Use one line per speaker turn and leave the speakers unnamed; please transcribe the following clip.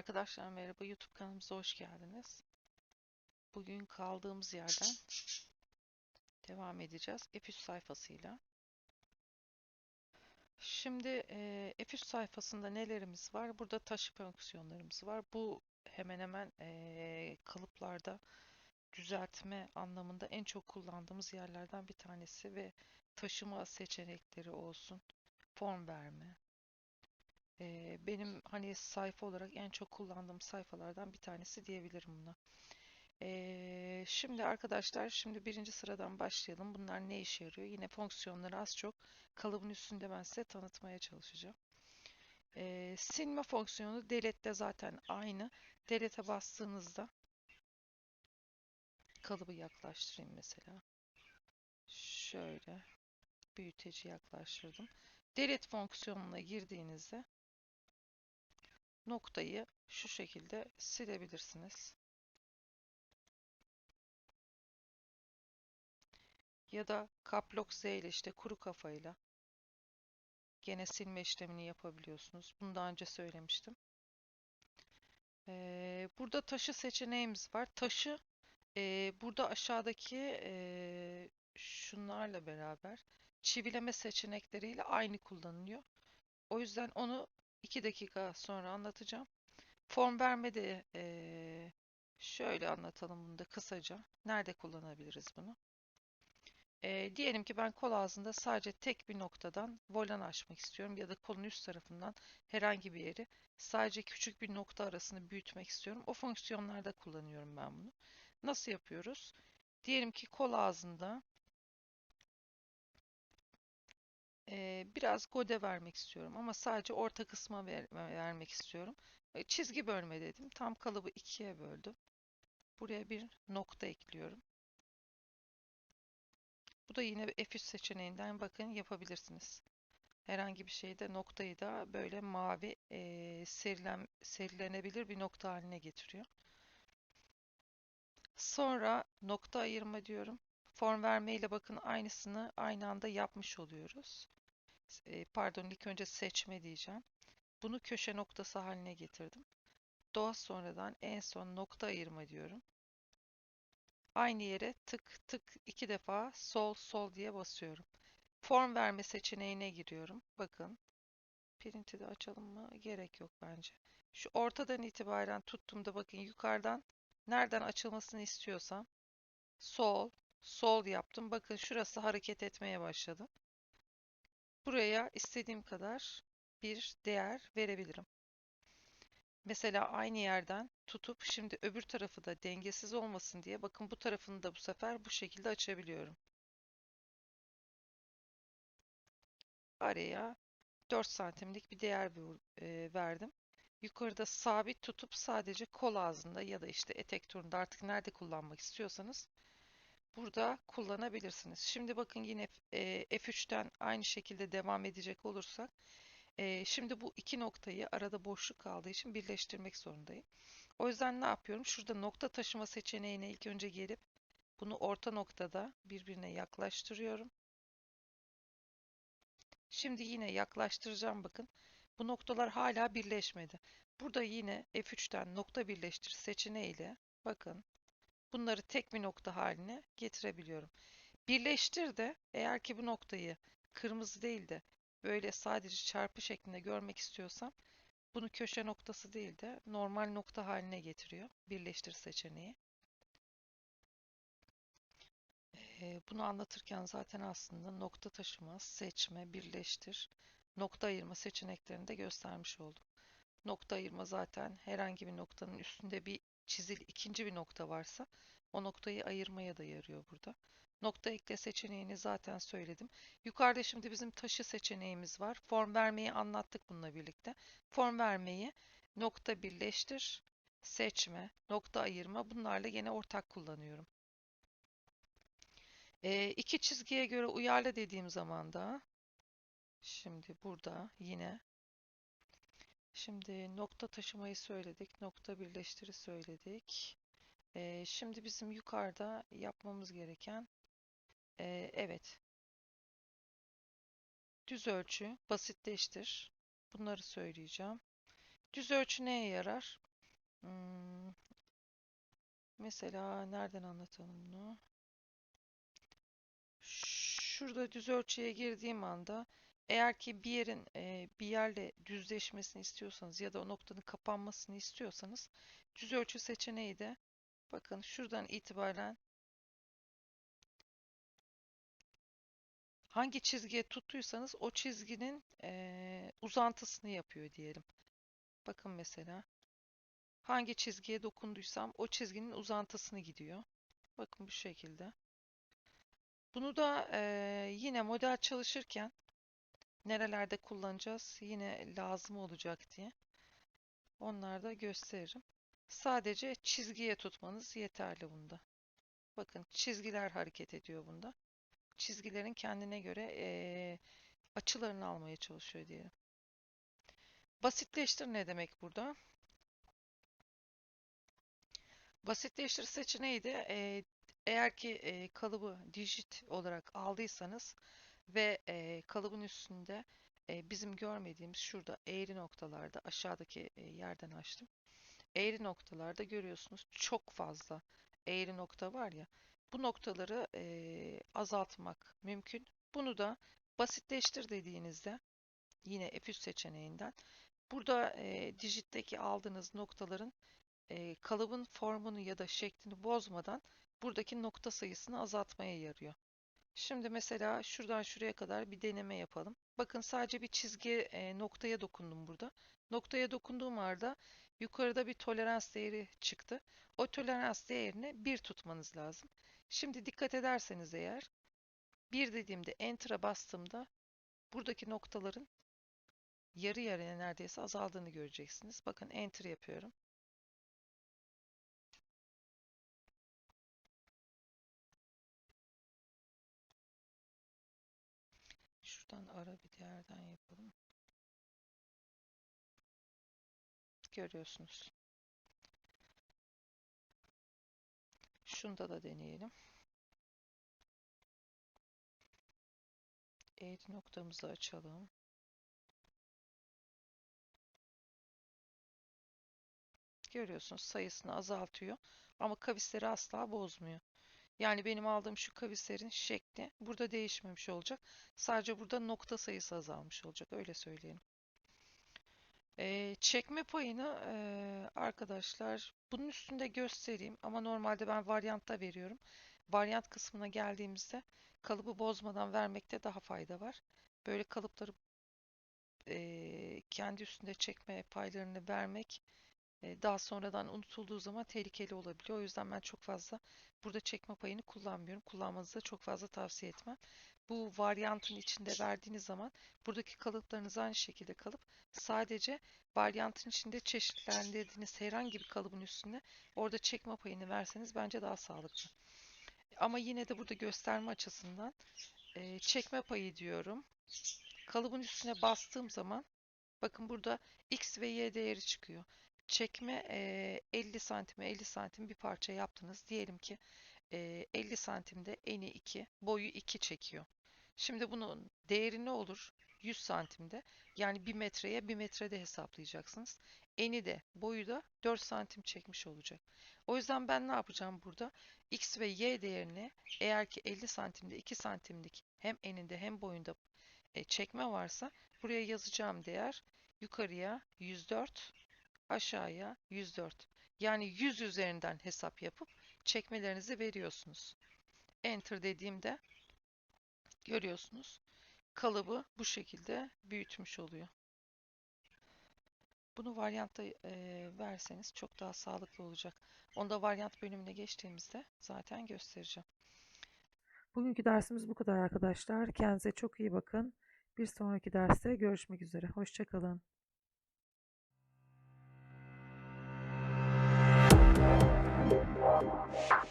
Arkadaşlar merhaba YouTube kanalımıza hoş geldiniz. Bugün kaldığımız yerden devam edeceğiz F3 sayfasıyla. Şimdi e, F3 sayfasında nelerimiz var? Burada taşı fonksiyonlarımız var. Bu hemen hemen e, kalıplarda düzeltme anlamında en çok kullandığımız yerlerden bir tanesi ve taşıma seçenekleri olsun, form verme, benim hani sayfa olarak en çok kullandığım sayfalardan bir tanesi diyebilirim buna. Şimdi arkadaşlar şimdi birinci sıradan başlayalım. Bunlar ne işe yarıyor? Yine fonksiyonları az çok kalıbın üstünde ben size tanıtmaya çalışacağım. Silme fonksiyonu delete'de zaten aynı. Delete'e bastığınızda kalıbı yaklaştırayım mesela. Şöyle büyüteci yaklaştırdım. Delete fonksiyonuna girdiğinizde noktayı şu şekilde silebilirsiniz. Ya da Caps Z ile işte kuru kafayla gene silme işlemini yapabiliyorsunuz. Bunu daha önce söylemiştim. Ee, burada taşı seçeneğimiz var. Taşı e, burada aşağıdaki e, şunlarla beraber çivileme seçenekleriyle aynı kullanılıyor. O yüzden onu 2 dakika sonra anlatacağım. Form vermede ee, şöyle anlatalım bunu da kısaca. Nerede kullanabiliriz bunu? E, diyelim ki ben kol ağzında sadece tek bir noktadan volan açmak istiyorum ya da kolun üst tarafından herhangi bir yeri sadece küçük bir nokta arasını büyütmek istiyorum. O fonksiyonlarda kullanıyorum ben bunu. Nasıl yapıyoruz? Diyelim ki kol ağzında biraz gode vermek istiyorum ama sadece orta kısma ver, vermek istiyorum. Çizgi bölme dedim. Tam kalıbı ikiye böldüm. Buraya bir nokta ekliyorum. Bu da yine F3 seçeneğinden bakın yapabilirsiniz. Herhangi bir şeyde noktayı da böyle mavi e, serilen, serilenebilir bir nokta haline getiriyor. Sonra nokta ayırma diyorum. Form verme ile bakın aynısını aynı anda yapmış oluyoruz pardon ilk önce seçme diyeceğim. Bunu köşe noktası haline getirdim. Doğa sonradan en son nokta ayırma diyorum. Aynı yere tık tık iki defa sol sol diye basıyorum. Form verme seçeneğine giriyorum. Bakın. Print'i de açalım mı? Gerek yok bence. Şu ortadan itibaren tuttuğumda bakın yukarıdan nereden açılmasını istiyorsam sol, sol yaptım. Bakın şurası hareket etmeye başladı. Buraya istediğim kadar bir değer verebilirim. Mesela aynı yerden tutup şimdi öbür tarafı da dengesiz olmasın diye bakın bu tarafını da bu sefer bu şekilde açabiliyorum. Araya 4 santimlik bir değer e, verdim. Yukarıda sabit tutup sadece kol ağzında ya da işte etek turunda artık nerede kullanmak istiyorsanız burada kullanabilirsiniz. Şimdi bakın yine e, F3'ten aynı şekilde devam edecek olursak e, şimdi bu iki noktayı arada boşluk kaldığı için birleştirmek zorundayım. O yüzden ne yapıyorum? Şurada nokta taşıma seçeneğine ilk önce gelip bunu orta noktada birbirine yaklaştırıyorum. Şimdi yine yaklaştıracağım bakın. Bu noktalar hala birleşmedi. Burada yine F3'ten nokta birleştir seçeneğiyle bakın bunları tek bir nokta haline getirebiliyorum. Birleştir de eğer ki bu noktayı kırmızı değil de böyle sadece çarpı şeklinde görmek istiyorsam bunu köşe noktası değil de normal nokta haline getiriyor. Birleştir seçeneği. Ee, bunu anlatırken zaten aslında nokta taşıma, seçme, birleştir, nokta ayırma seçeneklerini de göstermiş oldum. Nokta ayırma zaten herhangi bir noktanın üstünde bir çizil ikinci bir nokta varsa o noktayı ayırmaya da yarıyor burada. Nokta ekle seçeneğini zaten söyledim. Yukarıda şimdi bizim taşı seçeneğimiz var. Form vermeyi anlattık bununla birlikte. Form vermeyi nokta birleştir, seçme, nokta ayırma bunlarla yine ortak kullanıyorum. E, iki çizgiye göre uyarla dediğim zaman da şimdi burada yine Şimdi nokta taşımayı söyledik. Nokta birleştiri söyledik. Ee, şimdi bizim yukarıda yapmamız gereken e, evet düz ölçü basitleştir. Bunları söyleyeceğim. Düz ölçü neye yarar? Hmm, mesela nereden anlatalım bunu? Şurada düz ölçüye girdiğim anda eğer ki bir yerin e, bir yerle düzleşmesini istiyorsanız ya da o noktanın kapanmasını istiyorsanız düz ölçü seçeneği de bakın şuradan itibaren hangi çizgiye tuttuysanız o çizginin e, uzantısını yapıyor diyelim. Bakın mesela hangi çizgiye dokunduysam o çizginin uzantısını gidiyor. Bakın bu şekilde. Bunu da e, yine model çalışırken nerelerde kullanacağız yine lazım olacak diye onları da gösteririm. Sadece çizgiye tutmanız yeterli bunda. Bakın çizgiler hareket ediyor bunda. Çizgilerin kendine göre e, açılarını almaya çalışıyor diyelim. Basitleştir ne demek burada? Basitleştir seçeneği de e, eğer ki e, kalıbı dijit olarak aldıysanız ve e, kalıbın üstünde e, bizim görmediğimiz şurada eğri noktalarda aşağıdaki e, yerden açtım. Eğri noktalarda görüyorsunuz çok fazla eğri nokta var ya bu noktaları e, azaltmak mümkün. Bunu da basitleştir dediğinizde yine F3 seçeneğinden burada e, dijitteki aldığınız noktaların e, kalıbın formunu ya da şeklini bozmadan buradaki nokta sayısını azaltmaya yarıyor. Şimdi mesela şuradan şuraya kadar bir deneme yapalım. Bakın sadece bir çizgi e, noktaya dokundum burada. Noktaya dokunduğum anda yukarıda bir tolerans değeri çıktı. O tolerans değerini 1 tutmanız lazım. Şimdi dikkat ederseniz eğer 1 dediğimde Enter'a bastığımda buradaki noktaların yarı yarıya neredeyse azaldığını göreceksiniz. Bakın Enter yapıyorum. Şuradan ara bir değerden yapalım. Görüyorsunuz. Şunda da deneyelim. Eğri noktamızı açalım. Görüyorsunuz sayısını azaltıyor ama kavisleri asla bozmuyor. Yani benim aldığım şu kavislerin şekli burada değişmemiş olacak. Sadece burada nokta sayısı azalmış olacak. Öyle söyleyelim. Ee, çekme payını e, arkadaşlar bunun üstünde göstereyim ama normalde ben varyantta veriyorum. Varyant kısmına geldiğimizde kalıbı bozmadan vermekte daha fayda var. Böyle kalıpları e, kendi üstünde çekme paylarını vermek daha sonradan unutulduğu zaman tehlikeli olabiliyor. O yüzden ben çok fazla burada çekme payını kullanmıyorum. Kullanmanızı da çok fazla tavsiye etmem. Bu varyantın içinde verdiğiniz zaman buradaki kalıplarınız aynı şekilde kalıp sadece varyantın içinde çeşitlendirdiğiniz herhangi bir kalıbın üstüne orada çekme payını verseniz bence daha sağlıklı. Ama yine de burada gösterme açısından çekme payı diyorum. Kalıbın üstüne bastığım zaman bakın burada x ve y değeri çıkıyor çekme e, 50 santime 50 santim bir parça yaptınız. Diyelim ki e, 50 santimde eni 2, boyu 2 çekiyor. Şimdi bunun değeri ne olur? 100 santimde. Yani 1 metreye 1 metrede hesaplayacaksınız. Eni de boyu da 4 santim çekmiş olacak. O yüzden ben ne yapacağım burada? X ve Y değerini eğer ki 50 santimde 2 santimlik hem eninde hem boyunda e, çekme varsa buraya yazacağım değer yukarıya 104 aşağıya 104. Yani 100 üzerinden hesap yapıp çekmelerinizi veriyorsunuz. Enter dediğimde görüyorsunuz kalıbı bu şekilde büyütmüş oluyor. Bunu varyantta e, verseniz çok daha sağlıklı olacak. Onda varyant bölümüne geçtiğimizde zaten göstereceğim.
Bugünkü dersimiz bu kadar arkadaşlar. Kendinize çok iyi bakın. Bir sonraki derste görüşmek üzere. Hoşçakalın. Thank you.